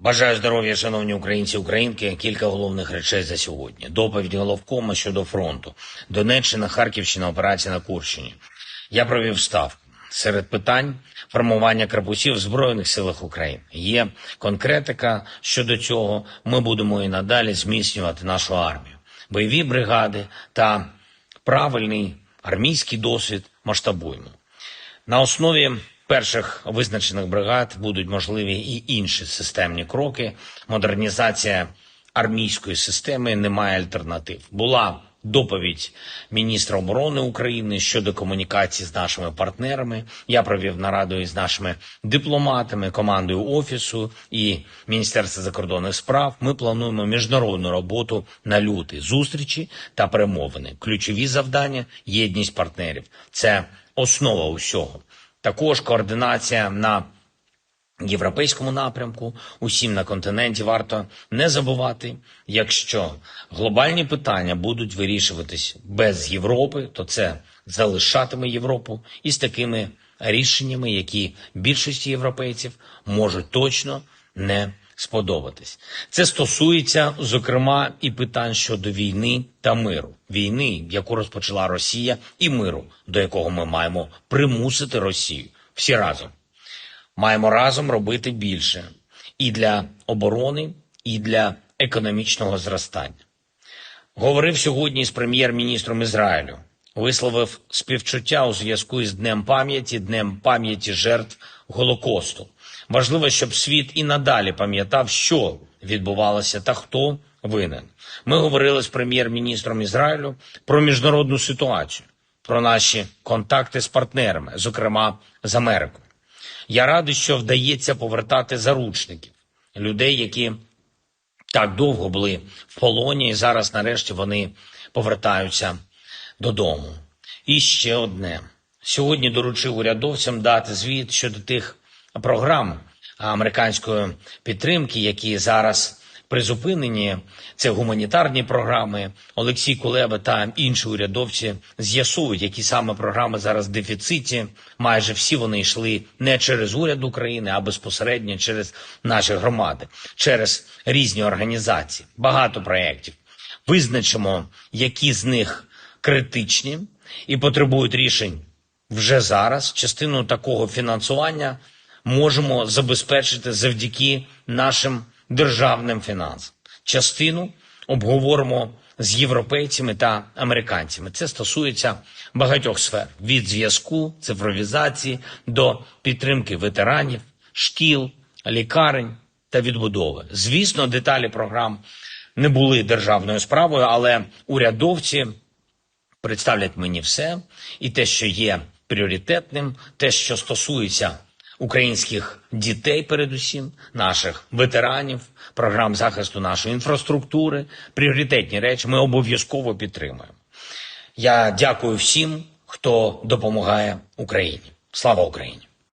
Бажаю здоров'я, шановні українці українки. Кілька головних речей за сьогодні. Доповідь головкома щодо фронту. Донеччина, Харківщина, операція на Курщині. Я провів ставку. Серед питань формування корпусів в Збройних силах України. Є конкретика щодо цього. Ми будемо і надалі зміцнювати нашу армію. Бойові бригади та правильний армійський досвід масштабуємо. На основі перших визначених бригад будуть можливі і інші системні кроки. Модернізація армійської системи не має альтернатив. Була доповідь міністра оборони України щодо комунікації з нашими партнерами. Я провів нараду із нашими дипломатами, командою офісу і Міністерства закордонних справ. Ми плануємо міжнародну роботу на лютий, зустрічі та перемовини. Ключові завдання єдність партнерів. Це основа усього. Також координація на європейському напрямку. Усім на континенті варто не забувати, якщо глобальні питання будуть вирішуватись без Європи, то це залишатиме Європу із такими рішеннями, які більшості європейців можуть точно не сподобатись. Це стосується, зокрема, і питань щодо війни та миру, війни, яку розпочала Росія, і миру, до якого ми маємо примусити Росію всі разом. Маємо разом робити більше і для оборони, і для економічного зростання. Говорив сьогодні з прем'єр-міністром Ізраїлю, висловив співчуття у зв'язку із Днем пам'яті, Днем пам'яті жертв Голокосту. Важливо, щоб світ і надалі пам'ятав, що відбувалося та хто винен. Ми говорили з прем'єр-міністром Ізраїлю про міжнародну ситуацію, про наші контакти з партнерами, зокрема з Америкою. Я радий, що вдається повертати заручників, людей, які так довго були в полоні, і зараз, нарешті, вони повертаються додому. І ще одне. Сьогодні доручив урядовцям дати звіт щодо тих програм американської підтримки, які зараз призупинені. Це гуманітарні програми. Олексій Кулеба та інші урядовці з'ясують, які саме програми зараз в дефіциті. Майже всі вони йшли не через уряд України, а безпосередньо через наші громади, через різні організації. Багато проєктів. Визначимо, які з них критичні і потребують рішень вже зараз. Частину такого фінансування можемо забезпечити завдяки нашим державним фінансам. Частину обговоримо з європейцями та американцями. Це стосується багатьох сфер: від зв'язку, цифровізації до підтримки ветеранів, шкіл, лікарень та відбудови. Звісно, деталі програм не були державною справою, але урядовці представлять мені все, і те, що є пріоритетним, те, що стосується українських дітей, передусім, наших ветеранів, програм захисту нашої інфраструктури, пріоритетні речі ми обов'язково підтримуємо. Я дякую всім, хто допомагає Україні. Слава Україні!